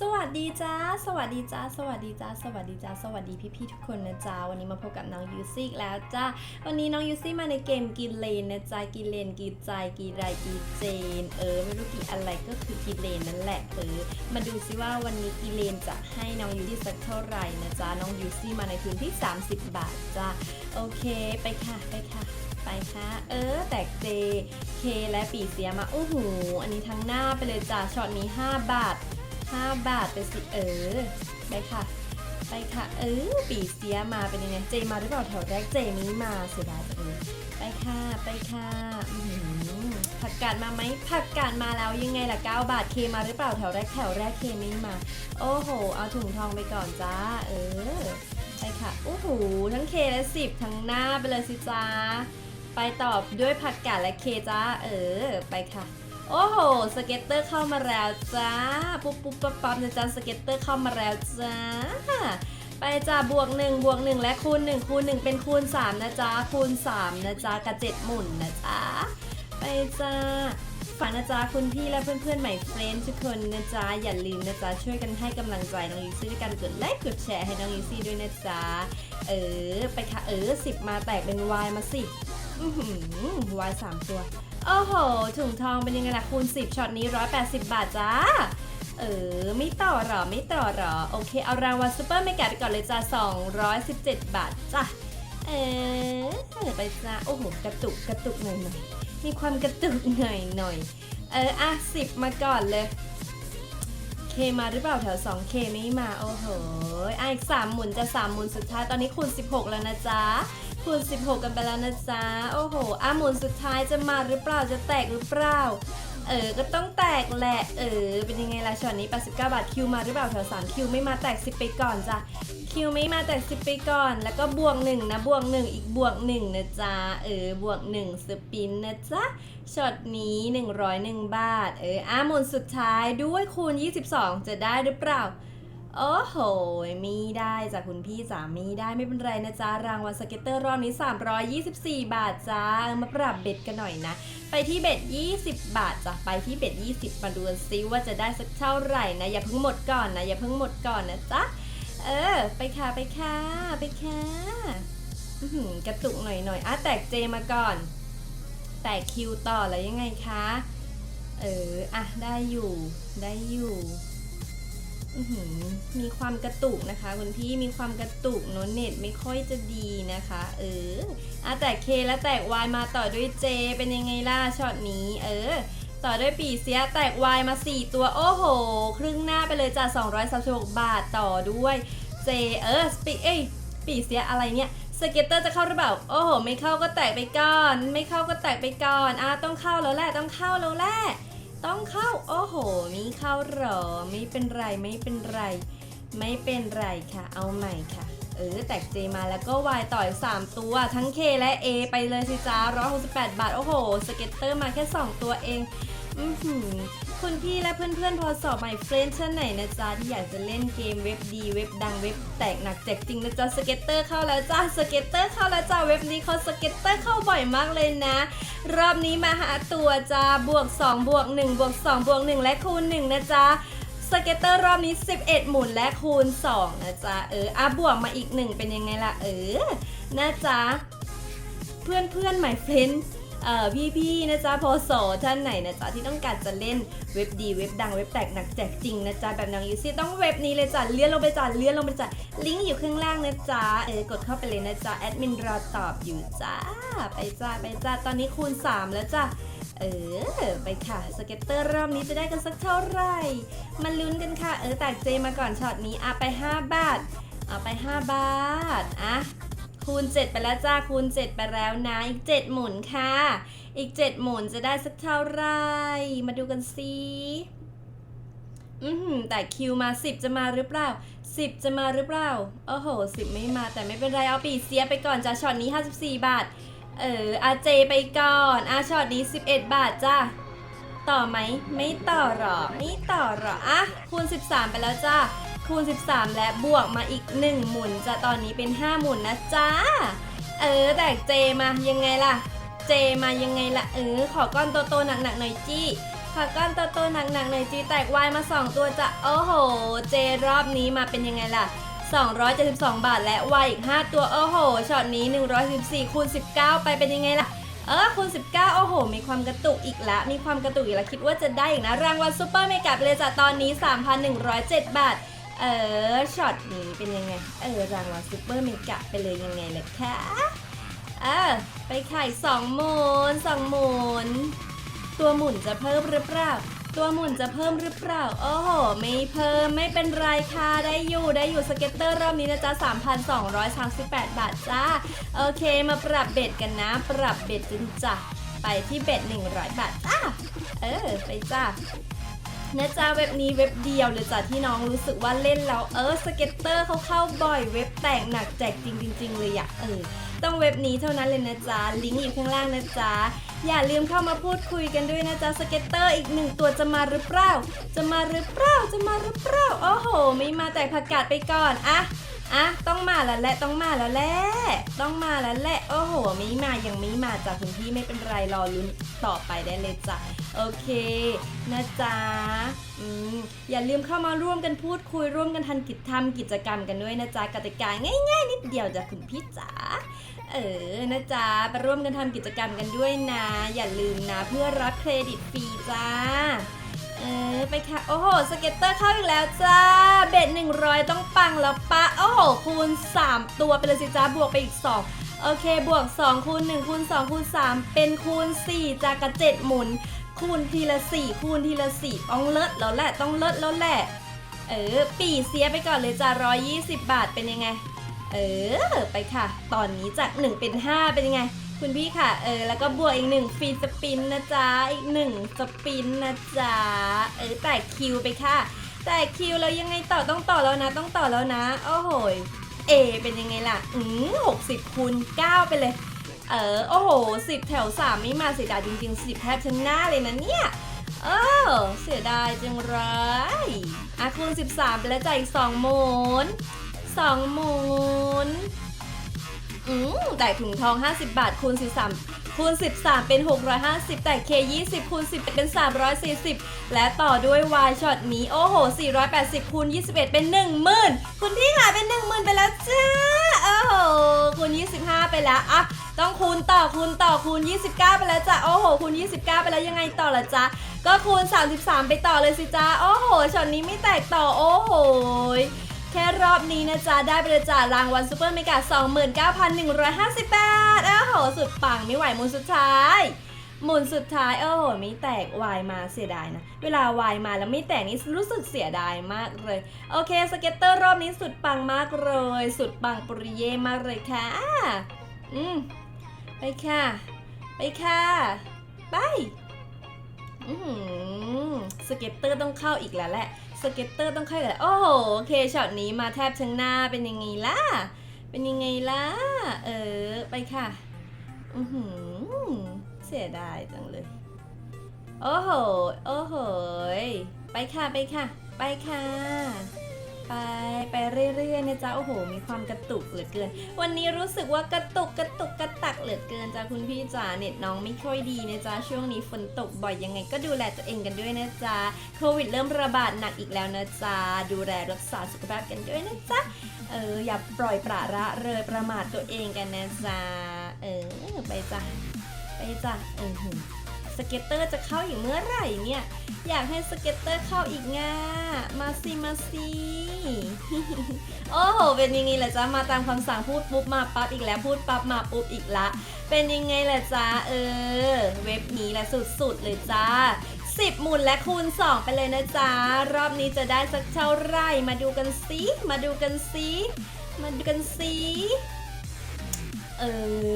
สวัสดีจ้า สวัสดีจ้า สวัสดีจ้า สวัสดีจ้า สวัสดีพี่ๆทุกคนนะจ้า วันนี้มาพบกับน้องยูซี่แล้วจ้า วันนี้น้องยูซี่มาในเกมกินเลนนะจ้า กินเลนกินใจกินไรกินเจน เออ ไม่รู้กี่อะไรก็คือกินเลนนั่นแหละ เออ มาดูซิว่าวันนี้กินเลนจะให้น้องยูซี่สักเท่าไหร่นะจ้า น้องยูซี่มาในทุนที่ 30 บาทจ้า โอเค ไปค่ะ ไปค่ะ ไปค่ะ เออ แตกเจ เคและปีเสียมาโอ้โห อันนี้ทั้งหน้าไปเลยจ้า ช็อตนี้ 5 บาท 5 บาทไปสิเออไปค่ะ ไปค่ะ เออปีเสียมาเป็นยังไงเจมาหรือเปล่าแถวแรกเจนี้มาเสียดายจังเลยไปค่ะไปค่ะอือผักกาดมาไหมผักกาดมาแล้วยังไงล่ะ 9 บาทเคมาหรือเปล่าแถวแรกแถวแรกเคไม่มา โอ้โห เอาถุงทองไปก่อนจ้า เออ ไปค่ะโอ้โหทั้งเคและสิบทั้งหน้าไปเลยสิจ้าไปตอบด้วยผักกาดและเคจ้า เออ ไปค่ะ โอ้โห สเก็ตเตอร์เข้ามาแล้วจ้า ปุ๊บปุ๊บปั๊บปั๊บนะจ๊ะสเก็ตเตอร์เข้ามาแล้วจ้า ไปจ้าบวกหนึ่งบวกหนึ่งและคูณหนึ่งคูณหนึ่งเป็นคูณสามนะจ๊ะคูณสามนะจ๊ะกับเจ็ดหมุนนะจ๊ะ ไปจ้าฝากนะจ๊ะคุณพี่และเพื่อนๆใหม่เฟรนด์ทุกคนนะจ๊ะอย่าลืมนะจ๊ะช่วยกันให้กำลังใจน้องยูซี่ด้วยการกดไลค์กดแชร์ให้น้องยูซี่ด้วยนะจ๊ะเออไปค่ะเออสิบมาแตกเป็นวายมาสิอือหือวายสามตัว โอ้โห ถุงทองเป็นยังไงล่ะคูณ 10ช็อตนี้ 180 บาทจ้า เออ ไม่ต่อหรอ ไม่ต่อหรอ โอเค เอารางวัลซูเปอร์เมกาไปก่อนเลยจ้า 217 บาทจ้าเออไปจ้า โอ้โห กระตุก กระตุกหน่อยหน่อยมีความกระตุกหน่อยหน่อยเออ อะ10มาก่อนเลย เคมาหรือเปล่าแถว 2K ไม่มา โอ้โห อะอีก 3 หมุนจะ 3 หมุนสุดท้าย ตอนนี้คูณ 16 แล้วนะจ๊ะ คูณ 16 กันไปแล้วนะจ๊ะ โอ้โหอะหมุนสุดท้ายจะมาหรือเปล่าจะแตกหรือเปล่า เออ ก็ต้องแตกแหละ เออ เป็นยังไงล่ะช็อตนี้ 89 บาทคิวมาหรือเปล่าแถว3คิวไม่มาแตก 10 ไปก่อนจ้ะ คิวไม่มาแตก 10 ไปก่อน แล้วก็บวก 1 นะ บวก 1 อีกบวก 1 นะจ๊ะ เออ บวก 1 สปินนะจ๊ะ ช็อตนี้ 101 บาท เอออะหมุนสุดท้ายด้วยคูณ 22 จะได้หรือเปล่า โอ้โห มีได้จ้ะคุณพี่จ๋ามีได้ไม่เป็นไรนะจ๊ะ รางวัลสเก็ตเตอร์รอบนี้ 324 บาทจ้า มาปรับเบ็ดกันหน่อยนะ ไปที่เบ็ด 20 บาทจ้ะ ไปที่เบ็ด 20 มาดูกันซิว่าจะได้สักเท่าไหร่นะ อย่าเพิ่งหมดก่อนนะ อย่าเพิ่งหมดก่อนนะจ๊ะ เออ ไปค่ะไปค่ะไปค่ะกระตุกหน่อยหน่อยอะแตกเจมาก่อน แตกคิวต่อแล้วยังไงคะ เออ อะ ได้อยู่ ได้อยู่ มีความกระตุกนะคะคุณพี่มีความกระตุกเนอะเน็ตไม่ค่อยจะดีนะคะ เอออะแตกเคแล้วแตกวายมาต่อด้วยเจ เป็นยังไงล่ะช็อตนี้ เออ ต่อด้วยปีเสียแตกวายมา 4 ตัวโอ้โห ครึ่งหน้าไปเลยจ้ะ236 บาทต่อด้วย เจเออสปีเอ้ยปีเสียอะไรเนี่ยสเก็ตเตอร์จะเข้าหรือเปล่า โอ้โห ไม่เข้าก็แตกไปก่อน ไม่เข้าก็แตกไปก่อนอะต้องเข้าแล้วแหละต้องเข้าแล้วแหละ ต้องเข้า โอ้โห มีเข้าหรอ ไม่เป็นไร ไม่เป็นไร ไม่เป็นไรค่ะ เอาใหม่ค่ะ เออ แตกเจมาแล้วก็วายต่อย3ตัว ทั้ง K และ A ไปเลยสิจ้า168 บาท โอ้โห สเก็ตเตอร์มาแค่ 2 ตัวเอง อือหือ คุณพี่และเพื่อนๆพอสอบใหม่เฟรนด์ชั้นไหนนะจ๊ะที่อยากจะเล่นเกมเว็บดีเว็บดังเว็บแตกหนักแจกจริงนะจ๊ะสเก็ตเตอร์เข้าแล้วจ้าสเก็ตเตอร์เข้าแล้วจ้าเว็บนี้เขาสเก็ตเตอร์เข้าบ่อยมากเลยนะ รอบนี้มาหาตัวจ้าบวก2บวก1บวก2บวก1และคูณ1นะจ๊ะสเก็ตเตอร์รอบนี้ 11 หมุนและคูณ 2 นะจ๊ะ เอออะบวกมาอีก 1 เป็นยังไงล่ะ เออ นะจ๊ะ เพื่อนเพื่อนใหม่เฟรนด์ พี่ๆนะจ๊ะพอสอท่านไหนนะจ๊ะที่ต้องการจะเล่นเว็บดีเว็บดังเว็บแตกหนักแจกจริงนะจ๊ะแบบน้องยูซี่ต้องเว็บนี้เลยจ้ะเลื่อนลงไปจ้ะเลื่อนลงไปจ้ะลิงก์อยู่ข้างล่างนะจ๊ะเออกดเข้าไปเลยนะจ๊ะแอดมินรอตอบอยู่จ้าไปจ้าไปจ้าตอนนี้คูณ 3 แล้วจ้ะเออ ไปค่ะ สเก็ตเตอร์รอบนี้จะได้กันสักเท่าไหร่ มาลุ้นกันค่ะ เออแตกเจมาก่อนช็อตนี้อะไป 5 บาท เอาไป 5 บาท อะ คูณ 7 ไปแล้วจ้าคูณ 7 ไปแล้วนะอีก 7 หมุนค่ะ อีก 7 หมุนจะได้สักเท่าไหรมาดูกันสิอือหือแต่คิวมา 10 จะมาหรือเปล่า 10 จะมาหรือเปล่าโอ้โห 10 ไม่มาแต่ไม่เป็นไรเอาปีเสียไปก่อนจ้าช็อตนี้ 54 บาท เอออาเจไปก่อนอาช็อตนี้ 11 บาทจ้าต่อไหมไม่ต่อหรอไม่ต่อหรออะคูณ 13 ไปแล้วจ้า คูณ 13 และบวกมาอีก 1 หมุนจะตอนนี้เป็น 5 หมุนนะจ้าเออ แต่เจมายังไงล่ะ เจมายังไงล่ะ เออ ขอก้อนโตๆหนักๆหน่อยจี้ขอก้อนโตๆหนักๆหน่อยจี้แตกวายมา 2 ตัวจะโอ้โห เจรอบนี้มาเป็นยังไงล่ะ 272 บาทและวายอีก 5 ตัวโอ้โหช็อตนี้ 114คูณ19 ไปเป็นยังไงล่ะเออคูณ19 โอ้โห มีความกระตุกอีกละ มีความกระตุกอีกแล้วคิดว่าจะได้อีกนะ รางวัลซูเปอร์เมกะเลยจ้ะตอนนี้ 3,107 บาท เออช็อตนี้เป็นยังไง เออรางวัลซูเปอร์เมกะไปเลยยังไงล่ะคะเออไปไข่สองหมุนสองหมุนตัวหมุนจะเพิ่มหรือเปล่า ตัวหมุนจะเพิ่มหรือเปล่า โอ้โห ไม่เพิ่มไม่เป็นไรค่ะ ได้อยู่ได้อยู่สเก็ตเตอร์รอบนี้นะจ๊ะ 3,238 บาทจ้า โอเคมาปรับเบ็ดกันนะ ปรับเบ็ดจริงจ้ะ ไปที่เบ็ด100 บาทจ้า เออ ไปจ้า นะจ๊ะเว็บนี้เว็บเดียวเลยจ้ะที่น้องรู้สึกว่าเล่นแล้วเออสเก็ตเตอร์เขาเข้าบ่อยเว็บแตกหนักแจกจริงจริงๆเลยอะเออต้องเว็บนี้เท่านั้นเลยนะจ๊ะลิงก์อยู่ข้างล่างนะจ๊ะอย่าลืมเข้ามาพูดคุยกันด้วยนะจ๊ะสเก็ตเตอร์อีกหนึ่งตัวจะมาหรือเปล่า จะมาหรือเปล่าจะมาหรือเปล่าโอ้โห ไม่มาแต่ผักกาดไปก่อนอะ อะต้องมาแล้วแหละต้องมาแล้วแหละต้องมาแล้วแหละโอ้โหม่มายังม่มาจ้ะคุณพี่ไม่เป็นไรรอลุ้นต่อไปได้เลยจ้ะโอเคนะจ๊ะอืมอย่าลืมเข้ามาร่วมกันพูดคุยร่วมกันทันกิจทำกิจกรรมกันด้วยนะจ๊ะกติกาง่ายๆ นิดเดียวจ้ะคุณพี่จ๋าเออนะจ๊ะไปร่วมกันทำกิจกรรมกันด้วยนะ อย่าลืมนะเพื่อรับเครดิตฟรีจ้า เออไปค่ะ โอ้โห สเก็ตเตอร์เข้าอีกแล้วจ้า เบ็ด100 ต้องปังแล้วปะ โอ้โห คูณ 3 ตัวไปเลยสิจ้าบวกไปอีก 2 โอเค บวก 2 คูณ 1 คูณ 2 คูณ 3 เป็นคูณ 4 จากกระเจ็ดหมุน คูณทีละ 4 คูณทีละ 4 ต้องเลิศแล้วแหละ ต้องเลิศแล้วแหละ เออ ปีเสียไปก่อนเลยจ้า120 บาทเป็นยังไง เออ ไปค่ะ ตอนนี้จาก 1 เป็น 5 เป็นยังไง คุณพี่ค่ะ เออ แล้วก็บวกอีก1ฟรีสปินนะจ๊ะ อีก1สปินนะจ๊ะ เออ แต่คิวไปค่ะ แต่คิวแล้วยังไงต่อต้องต่อแล้วนะ ต้องต่อแล้วนะ โอ้โหยเอ เป็นยังไงล่ะ อืมหกสิบคูณ9ไปเลย เออ โอ้โหสิบแถว3ไม่มาเสียดายจริงๆสิบแทบชนะเลยนะเนี่ย เออ เสียดายจังไรอะคูณ13ไปแล้วจ่ายอีก2หมุน2หมุน อืมแต่ถุงทอง 50 บาทคูณ13คูณ13 เป็น 650 แต่ K 20คูณ10 เป็น 340 และต่อด้วย Y ช็อตนี้ โอ้โห 480คูณ21 เป็น 10,000 คุณพี่ค่ะเป็น 10,000 ไปแล้วจ้าโอ้โหคูณ25 ไปแล้วอะต้องคูณต่อคูณต่อคูณ 29 ไปแล้วจ้ะโอ้โหคูณ 29 ไปแล้วยังไงต่อละจ๊ะก็คูณ 33 ไปต่อเลยสิจ้าโอ้โหช็อตนี้ไม่แตกต่อโอ้โห ค่รอบนี้นะจ๊ะ ได้ไปเลยจ้ะรางวัลซูเปอร์เมกา29,150บาทโอ้โห สุดปังไม่ไหวหมุนสุดท้ายหมุนสุดท้ายโอ้โหไม่แตกวายมาเสียดายนะ เวลาวายมาแล้วไม่แตกนี่รู้สึกเสียดายมากเลย โอเคสเก็ตเตอร์รอบนี้สุดปังมากเลย สุดปังปริเย่มากเลยค่ะ อืมไปค่ะ ไปค่ะ ไป อือหือสเก็ตเตอร์ต้องเข้าอีกแล้วแหละ สเก็ตเตอร์ต้องค่อยกันโอ้โหโอเคช็อตนี้มาแทบทั้งหน้าเป็นยังไงล่ะ เป็นยังไงล่ะ เออ ไปค่ะ อือหือ เสียดายจังเลย โอ้โห โอ้โห ไปค่ะ ไปค่ะ ไปค่ะ ไปไปเรื่อยๆนะจ๊ะโอ้โห มีความกระตุกเหลือเกิน วันนี้รู้สึกว่ากระตุกกระตุกกระตักเหลือเกินจ้าคุณพี่จ๋าเน็ตน้องไม่ค่อยดีนะจ๊ะช่วงนี้ฝนตกบ่อยยังไงก็ดูแลตัวเองกันด้วยนะจ๊ะโควิดเริ่มระบาดหนักอีกแล้วนะจ๊ะดูแลรักษาสุขภาพกันด้วยนะจ๊ะเอออย่าปล่อยปละละเลยประมาทตัวเองกันนะจ๊ะเออไปจ้ะไปจ้ะเออ สเก็ตเตอร์จะเข้าอีกเมื่อไหร่เนี่ย อยากให้สเก็ตเตอร์เข้าอีกง่ามาสิมาสิโอ้โหเป็นยังไงล่ะจ๊ะมาตามคำสั่งพูดปุ๊บมาปั๊บอีกแล้วพูดปั๊บมาปุ๊บอีกละ เป็นยังไงล่ะจ๊ะเออ เว็บนี้แหละสุดๆเลยจ้า10 หมุนและคูณ 2 ไปเลยนะจ๊ะ รอบนี้จะได้สักเท่าไหร่ มาดูกันสิ มาดูกันสิ มาดูกันสิ เอ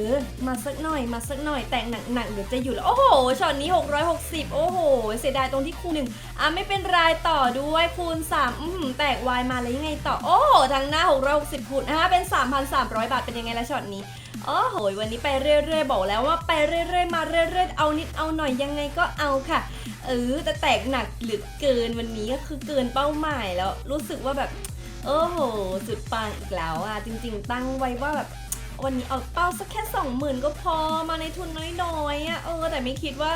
อ มาสักหน่อยมาสักหน่อยแต่งหนักๆเดี๋ยวจะอยู่แล้ว โอ้โหช็อตนี้ 660 โอ้โห เสียดายตรงที่คูณหนึ่งอะไม่เป็นไรต่อด้วยคูณ 3 อือหือแตกวายมาแล้วยังไงต่อ โอ้โหทางหน้า 660คูณ5เป็น 3,300 บาท เป็นยังไงละช็อตนี้โอ้โหวันนี้ไปเรื่อยๆ บอกแล้วว่าไปเรื่อยๆ มาเรื่อยๆ เอานิดเอาหน่อยยังไงก็เอาค่ะ เออแต่แตกหนักหลือเกินวันนี้ก็คือเกินเป้าหมายแล้วรู้สึกว่าแบบ โอ้โห สุดปังอีกแล้วอะจริง ๆ ตั้งไว้ว่าแบบ วันนี้เอาเป้าสักแค่สองหมื่นก็พอมาในทุนน้อยๆอะเออแต่ไม่คิดว่า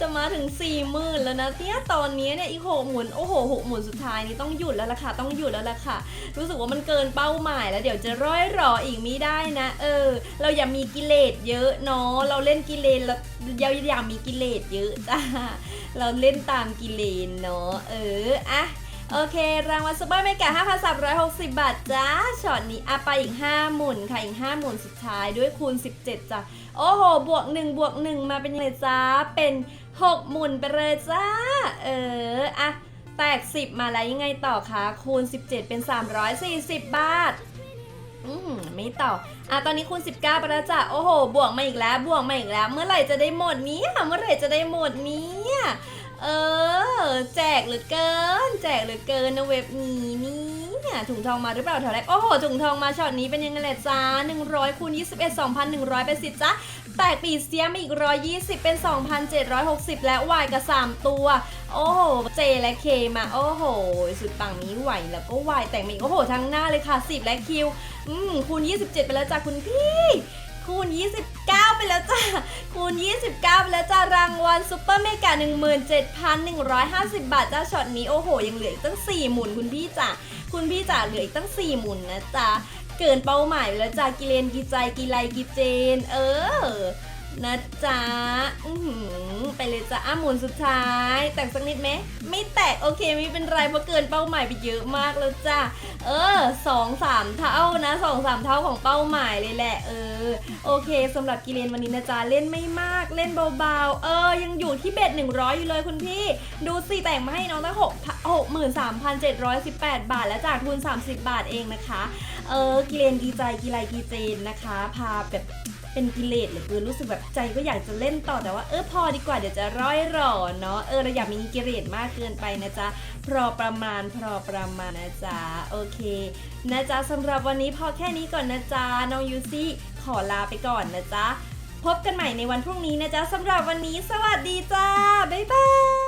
จะมาถึงสี่หมื่นแล้วนะเนี่ยตอนนี้เนี่ยอีกหกหมุนโอ้โหหกหมุนสุดท้ายนี้ต้องหยุดแล้วล่ะค่ะต้องหยุดแล้วล่ะค่ะ รู้สึกว่ามันเกินเป้าหมายแล้วเดี๋ยวจะร้อยรออีกไม่ได้นะ เออ เราอย่ามีกิเลสเยอะเนาะเราเล่นกิเลสแล้วเราอย่ามีกิเลสเยอะจ้าเราเล่นตามกิเลสเนาะเอออะ โอเค รางวัลซูเปอร์เมกะ5,360 บาทจ้าช็อตนี้อะไปอีก 5 หมุนค่ะ อีก 5 หมุนสุดท้ายด้วยคูณ 17จ้ะโอ้โห บวก 1 บวก 1 มาเป็นยังไงจ้า เป็น 6 หมุนไปเลยจ้า เอออะแตก 10 มาแล้วยังไงต่อคะ คูณ 17 เป็น 340 บาท อืมไม่ต่อ อะ ตอนนี้คูณ 19ไปแล้วจ้ะ โอ้โห บวกมาอีกแล้ว บวกมาอีกแล้ว เมื่อไหร่จะได้หมดเนี้ยเมื่อไหร่จะได้หมดเนี้ย เออ แจกเหลือเกิน แจกเหลือเกินนะเว็บนี้เนี่ยถุงทองมาหรือเปล่าแถวแรกโอ้โหถุงทองมาช็อตนี้เป็นยังไงแหละจ้า100คูณ21 2,100เป็นสิจ้าแตกปีเสียมอีก 120 เป็น 2,760 และวายกับ 3 ตัว โอ้โห เจและเคมา โอ้โห สุดปังนี้ไหวแล้วก็วายแต่งมาอีกโอ้โห ทั้งหน้าเลยค่ะ 10 และคิว อืมคูณ 27 ไปแล้วจ้ะคุณพี่ คูณ 29 ไปแล้วจ้ะคูณ 29 ไปแล้วจ้ารางวัลซุปเปอร์เมกา17,150 บาทจ้าช็อตนี้โอ้โห ยังเหลืออีกตั้ง 4 หมุนคุณพี่จ๋าคุณพี่จ๋าเหลืออีกตั้ง 4 หมุนนะจ๊ะเกินเป้าหมายไปแล้วจ้ากิเลนกิใจกิไลกิเจน เออ นะจ๊ะอือหือไปเลยจ้ะอะหมุนสุดท้าย แตกสักนิดไหมไม่แตกโอเคไม่เป็นไรเพราะเกินเป้าหมายไปเยอะมากแล้วจ้ะเออสองสามเท่านะสองสามเท่าของเป้าหมายเลยแหละเออโอเคสำหรับกิเลนวันนี้นะจ๊ะเล่นไม่มากเล่นเบาๆ เออ ยังอยู่ที่เบ็ด100 อยู่เลยคุณพี่ ดูสิแต่งมาให้น้องตั้งหกหกหมื่นสามพันเจ็ดร้อยสิบแปดบาท และจากทุน 30 บาทเองนะคะ เออกิเลนกีใจกีไลกีเจนนะคะ พาแบบ เป็นกิเลสเหลือเกินรู้สึกแบบใจก็อยากจะเล่นต่อแต่ว่าเออพอดีกว่าเดี๋ยวจะร้อยหรอเนาะเออเราอย่ามีกิเลสมากเกินไปนะจ๊ะพอประมาณพอประมาณนะจ๊ะโอเคนะจ๊ะสำหรับวันนี้พอแค่นี้ก่อนนะจ๊ะน้องยูซี่ขอลาไปก่อนนะจ๊ะพบกันใหม่ในวันพรุ่งนี้นะจ๊ะสำหรับวันนี้ สวัสดีจ้าบ๊ายบาย